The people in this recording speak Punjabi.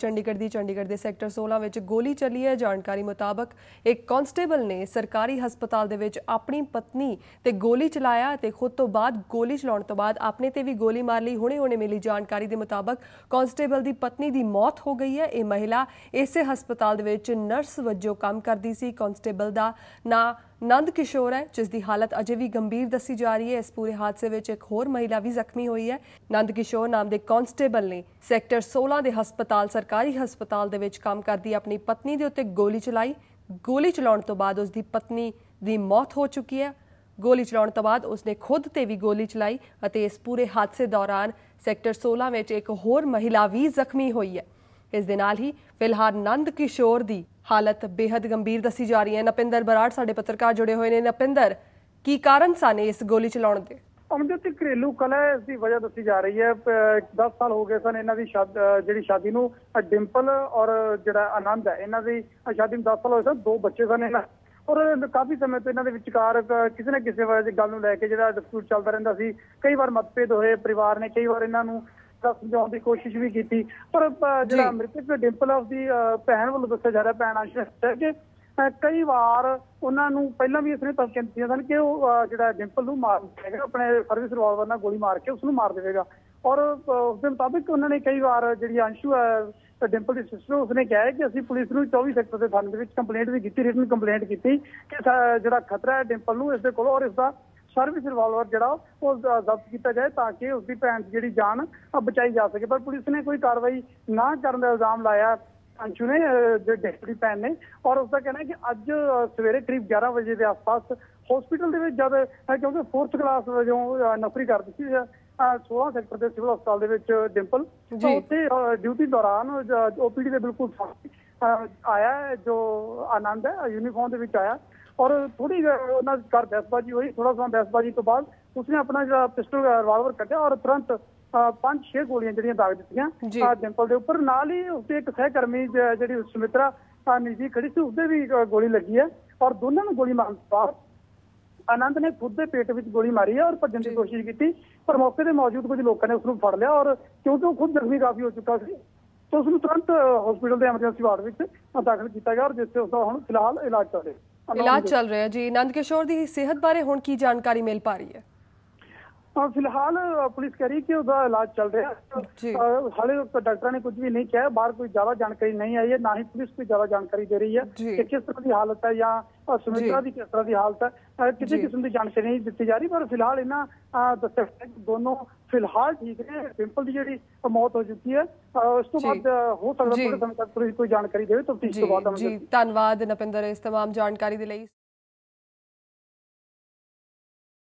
ਚੰਡੀਗੜ੍ਹ ਦੀ ਚੰਡੀਗੜ੍ਹ ਦੇ ਸੈਕਟਰ 16 ਵਿੱਚ ਗੋਲੀ ਚੱਲੀ ਹੈ। ਜਾਣਕਾਰੀ ਮੁਤਾਬਕ ਇੱਕ ਕਾਂਸਟੇਬਲ ਨੇ ਸਰਕਾਰੀ ਹਸਪਤਾਲ ਦੇ ਵਿੱਚ ਆਪਣੀ ਪਤਨੀ ਤੇ ਗੋਲੀ ਚਲਾਇਆ ਤੇ ਖੁਦ ਤੋਂ ਬਾਅਦ ਗੋਲੀ ਚਲਾਉਣ ਤੋਂ ਬਾਅਦ ਆਪਣੇ ਤੇ ਵੀ ਗੋਲੀ ਮਾਰ ਲਈ। ਹੁਣੇ ਹੁਣੇ ਮਿਲੀ ਜਾਣਕਾਰੀ ਦੇ ਮੁਤਾਬਕ ਕਾਂਸਟੇਬਲ ਦੀ ਪਤਨੀ ਦੀ ਮੌਤ ਹੋ ਗਈ ਹੈ। ਇਹ ਮਹਿਲਾ ਇਸੇ ਹਸਪਤਾਲ ਦੇ ਵਿੱਚ ਨਰਸ ਵਜੋਂ ਕੰਮ ਕਰਦੀ ਸੀ। ਕਾਂਸਟੇਬਲ ਦਾ ਨਾਂ ਨੰਦ ਕਿਸ਼ੋਰ ਹੈ, ਜਿਸ ਦੀ ਹਾਲਤ ਅਜੇ ਵੀ ਗੰਭੀਰ ਦੱਸੀ ਜਾ ਰਹੀ ਹੈ। ਇਸ ਪੂਰੇ ਹਾਦਸੇ ਵਿੱਚ ਇੱਕ ਹੋਰ ਮਹਿਲਾ ਵੀ ਜ਼ਖਮੀ ਹੋਈ ਹੈ। ਨੰਦ ਕਿਸ਼ੋਰ ਨਾਮ ਦੇ ਕਾਂਸਟੇਬਲ ਨੇ ਸੈਕਟਰ 16 ਦੇ ਹਸਪਤਾਲ, ਸਰਕਾਰੀ ਹਸਪਤਾਲ ਦੇ ਵਿੱਚ ਕੰਮ ਕਰਦੀ ਆਪਣੀ ਪਤਨੀ ਦੇ ਉੱਤੇ ਗੋਲੀ ਚਲਾਈ। ਗੋਲੀ ਚਲਾਉਣ ਤੋਂ ਬਾਅਦ ਉਸ ਦੀ ਪਤਨੀ ਦੀ ਮੌਤ ਹੋ ਚੁੱਕੀ ਹੈ। ਗੋਲੀ ਚਲਾਉਣ ਤੋਂ ਬਾਅਦ ਉਸਨੇ ਖੁਦ ਤੇ ਵੀ ਗੋਲੀ ਚਲਾਈ ਅਤੇ ਇਸ ਪੂਰੇ ਹਾਦਸੇ ਦੌਰਾਨ ਸੈਕਟਰ 16 ਵਿੱਚ ਇੱਕ ਹੋਰ ਮਹਿਲਾ ਵੀ ਜ਼ਖਮੀ ਹੋਈ ਹੈ। ਇਸ ਦੇ ਨਾਲ ਹੀ ਫਿਲਹਾਲ ਨੰਦ ਕਿਸ਼ੋਰ ਦੀ ਹਾਲਤ ਬੇहद ਗੰਭੀਰ ਦੱਸੀ ਜਾ ਰਹੀ ਹੈ। ਨਪਿੰਦਰ ਬਰਾੜ ਸਾਡੇ ਪੱਤਰਕਾਰ ਜੁੜੇ ਹੋਏ ਨੇ। ਨਪਿੰਦਰ, ਕੀ ਕਾਰਨ ਸਨ ਇਸ ਗੋਲੀ ਚਲਾਉਣ ਦੇ? ਅਮਜੋਤ ਘਰੇਲੂ ਕਲਾ ਇਸ ਦੀ ਵਜ੍ਹਾ ਦੱਸੀ ਜਾ ਰਹੀ ਹੈ। 10 ਸਾਲ ਹੋ ਗਏ ਸਨ ਇਹਨਾਂ ਦੀ ਜਿਹੜੀ ਸ਼ਾਦੀ ਨੂੰ, ਅਹ, ਡਿੰਪਲ ਔਰ ਜਿਹੜਾ ਆਨੰਦ ਹੈ, ਇਹਨਾਂ ਦੀ ਸ਼ਾਦੀ ਨੂੰ 10 ਸਾਲ ਹੋਏ ਸਨ, ਦੋ ਬੱਚੇ ਸਨ ਇਹਨਾਂ। ਔਰ ਕਾਫੀ ਸਮੇਂ ਤੋਂ ਇਹਨਾਂ ਦੇ ਵਿਚਕਾਰ ਕਿਸੇ ਨਾ ਕਿਸੇ ਵਜ੍ਹਾ ਗੱਲ ਨੂੰ ਲੈ ਕੇ ਜਿਹੜਾ ਡਿਸਪਿਊਟ ਚੱਲਦਾ ਰਹਿੰਦਾ ਸੀ। ਕਈ ਵਾਰ ਮਤਭੇਦ ਹੋਏ, ਪਰਿਵਾਰ ਨੇ ਕਈ ਵਾਰ ਇਹਨਾਂ ਨੂੰ ਤਾਂ ਸਮਝਾਉਣ ਦੀ ਕੋਸ਼ਿਸ਼ ਵੀ ਕੀਤੀ। ਪਰ ਜਿਹੜਾ ਮ੍ਰਿਤਕ ਡਿੰਪਲ ਆ ਉਸਦੀ ਅਹ, ਭੈਣ ਵੱਲੋਂ ਦੱਸਿਆ ਜਾ ਰਿਹਾ ਭੈਣ ਅੰਸ਼ ਹੈ ਕਿ ਕਈ ਵਾਰ ਉਹਨਾਂ ਨੂੰ ਪਹਿਲਾਂ ਵੀ ਇਸਨੇ ਧਮਕੀਆਂ ਦਿੱਤੀਆਂ ਸਨ ਕਿ ਉਹ ਜਿਹੜਾ ਡਿੰਪਲ ਨੂੰ ਮਾਰ ਦੇਵੇਗਾ ਆਪਣੇ ਸਰਵਿਸ ਰਿਵਾਲਵਰ ਨਾਲ ਗੋਲੀ ਮਾਰ ਕੇ ਉਸ ਨੂੰ ਮਾਰ ਦੇਵੇਗਾ। ਔਰ ਉਸ ਦੇ ਮੁਤਾਬਿਕ ਉਹਨਾਂ ਨੇ ਕਈ ਵਾਰ ਜਿਹੜੀ ਅੰਸ਼ੂ ਹੈ ਡਿੰਪਲ ਦੀ ਸਿਸਟਰ ਉਸਨੇ ਕਿਹਾ ਹੈ ਕਿ ਅਸੀਂ ਪੁਲਿਸ ਨੂੰ 24 ਸੈਕਟਰ ਦੇ ਥਾਣੇ ਦੇ ਵਿੱਚ ਕੰਪਲੇਂਟ ਵੀ ਕੀਤੀ ਰਿਟਨ ਕੰਪਲੇਂਟ ਕੀਤੀ ਕਿ ਜਿਹੜਾ ਖਤਰਾ ਹੈ ਡਿੰਪਲ ਨੂੰ ਇਸ ਦੇ ਕੋਲ ਔਰ ਇਸ ਦਾ ਸਰਵਿਸ ਰਿਵਾਲਵਰ ਜਿਹੜਾ ਉਹ ਜ਼ਬਤ ਕੀਤਾ ਜਾਏ ਤਾਂ ਕਿ ਉਸ ਦੀ ਭੈਣ ਦੀ ਜਿਹੜੀ ਜਾਨ ਬਚਾਈ ਜਾ ਸਕੇ। ਪਰ ਪੁਲਿਸ ਨੇ ਕੋਈ ਕਾਰਵਾਈ ਨਾ ਕਰਨ ਦਾ ਇਲਜ਼ਾਮ ਲਾਇਆ। ਅੰਸ਼ੂ ਨੇ ਡਿਪਟੀ ਭੈਣ ਨੇ ਔਰ ਉਸ ਦਾ ਕਹਿਣਾ ਹੈ ਕਿ ਅੱਜ ਸਵੇਰੇ ਕਰੀਬ 11 ਵਜੇ ਦੇ ਆਸ-ਪਾਸ ਹਸਪੀਟਲ ਦੇ ਵਿੱਚ ਜਦ ਕਿਉਂਕਿ 4th ਕਲਾਸ ਵਜੋਂ ਨੌਕਰੀ ਕਰਦੀ ਸੀ ਅ, 16 ਸੈਕਟਰ ਦੇ ਸਿਵਲ ਹਸਪਤਾਲ ਦੇ ਵਿੱਚ ਡਿੰਪਲ। ਉੱਥੇ ਡਿਊਟੀ ਦੌਰਾਨ ਓਪੀਡੀ ਦੇ ਬਿਲਕੁਲ ਆਇਆ ਜੋ ਆਨੰਦ ਹੈ ਯੂਨੀਫਾਰਮ ਦੇ ਵਿੱਚ ਆਇਆ। ਔਰ ਥੋੜੀ ਉਹਨਾਂ ਦੀ ਘਰ ਬਹਿਸਬਾਜੀ ਹੋਈ ਥੋੜਾ ਸਮਾਂ ਬਹਿਸਬਾਜੀ ਤੋਂ ਬਾਅਦ ਉਸਨੇ ਆਪਣਾ ਜਿਹੜਾ ਪਿਸਟਲ ਰਿਵਾਲਵਰ ਕੱਢਿਆ ਔਰ ਤੁਰੰਤ ਪੰਜ ਛੇ ਗੋਲੀਆਂ ਜਿਹੜੀਆਂ ਦਾਗ ਦਿੱਤੀਆਂ ਡਿੰਪਲ ਦੇ ਉੱਪਰ। ਨਾਲ ਹੀ ਉਸਦੇ ਇੱਕ ਸਹਿਕਰਮੀ ਜਿਹੜੀ ਸੁਮਿਤਰਾ ਨਿੱਜੀ ਖੜੀ ਸੀ ਉਸਦੇ ਵੀ ਗੋਲੀ ਲੱਗੀ ਹੈ ਔਰ ਦੋਨਾਂ ਨੂੰ ਗੋਲੀ ਮਾਰਨ ਤੋਂ ਬਾਅਦ ਆਨੰਦ ਨੇ ਖੁਦ ਦੇ ਪੇਟ ਵਿੱਚ ਗੋਲੀ ਮਾਰੀ ਹੈ ਔਰ ਭੱਜਣ ਦੀ ਕੋਸ਼ਿਸ਼ ਕੀਤੀ ਪਰ ਮੌਕੇ ਤੇ ਮੌਜੂਦ ਕੁਝ ਲੋਕਾਂ ਨੇ ਉਸ ਨੂੰ ਫੜ ਲਿਆ ਔਰ ਕਿਉਂਕਿ ਉਹ ਖੁਦ ਜ਼ਖਮੀ ਕਾਫੀ ਹੋ ਚੁੱਕਾ ਸੀ ਤਾਂ ਉਸ ਨੂੰ ਤੁਰੰਤ ਹਸਪੀਟਲ ਦੇ ਐਮਰਜੈਂਸੀ ਵਾਰਡ ਵਿੱਚ ਦਾਖਲ ਕੀਤਾ ਗਿਆ ਔਰ ਜਿੱਥੇ ਉਸ ਦਾ ਹੁਣ ਫਿਲਹਾਲ ਇਲਾਜ ਚੱਲ ਰਿਹਾ। ਇਲਾਜ ਚੱਲ ਰਿਹਾ ਜੀ ਨੰਦ ਕਿਸ਼ੋਰ ਦੀ ਸਿਹਤ ਬਾਰੇ ਹੁਣ ਕੀ ਜਾਣਕਾਰੀ ਮਿਲ ਪਾ ਰਹੀ ਹੈ ਹਾਂ? ਫਿਲਹਾਲ ਅ, ਪੁਲਿਸ ਕਹਿ ਰਹੀ ਹੈ ਕਿ ਉਹਦਾ ਇਲਾਜ ਚੱਲ ਰਿਹਾ ਹੈ ਜੀ। ਅ, ਹਾਲੇ ਤੱਕ ਡਾਕਟਰਾਂ ਨੇ ਕੁਝ ਵੀ ਨਹੀਂ ਕਿਹਾ ਬਾਹਰ ਕੋਈ ਜ਼ਿਆਦਾ ਜਾਣਕਾਰੀ ਨਹੀਂ ਆਈ ਹੈ ਨਾ ਹੀ ਪੁਲਿਸ ਕੋਈ ਜ਼ਿਆਦਾ ਜਾਣਕਾਰੀ ਦੇ ਰਹੀ ਹੈ ਜੀ। ਕਿ ਕਿਸ ਤਰ੍ਹਾਂ ਦੀ ਹਾਲਤ ਹੈ ਜਾਂ ਅ, ਸੁਮਿਤਰਾ ਦੀ ਕਿਸ ਤਰ੍ਹਾਂ ਦੀ ਹਾਲਤ ਹੈ ਅ, ਕਿਸੇ ਜੀ। ਕਿਸਮ ਦੀ ਜਾਣਕਾਰੀ ਨਹੀਂ ਦਿੱਤੀ ਜਾ ਰਹੀ ਪਰ ਫਿਲਹਾਲ ਇਹਨਾਂ ਅ, ਦੱਸਿਆ ਗਿਆ ਕਿ ਦੋਨੋਂ ਫਿਲਹਾਲ ਠੀਕ ਨੇ ਸਿੰਪਲ ਦੀ ਜਿਹੜੀ ਮੌਤ ਹੋ ਚੁੱਕੀ ਹੈ ਅ, ਉਸ ਤੋਂ ਜੀ। ਬਾਅਦ ਅ, ਹੋ ਸਕਦਾ ਜੀ। ਥੋੜੇ ਸਮੇਂ ਤੱਕ ਪੁਲਿਸ ਕੋਈ ਜਾਣਕਾਰੀ ਦੇਵੇ ਤਫਤੀਸ਼ ਜੀ ਤੋਂ ਬਾਅਦ ਜੀ ਧੰਨਵਾਦ ਨਪਿੰਦਰ ਇਸ तमाम ਜਾਣਕਾਰੀ ਦੇ ਲਈ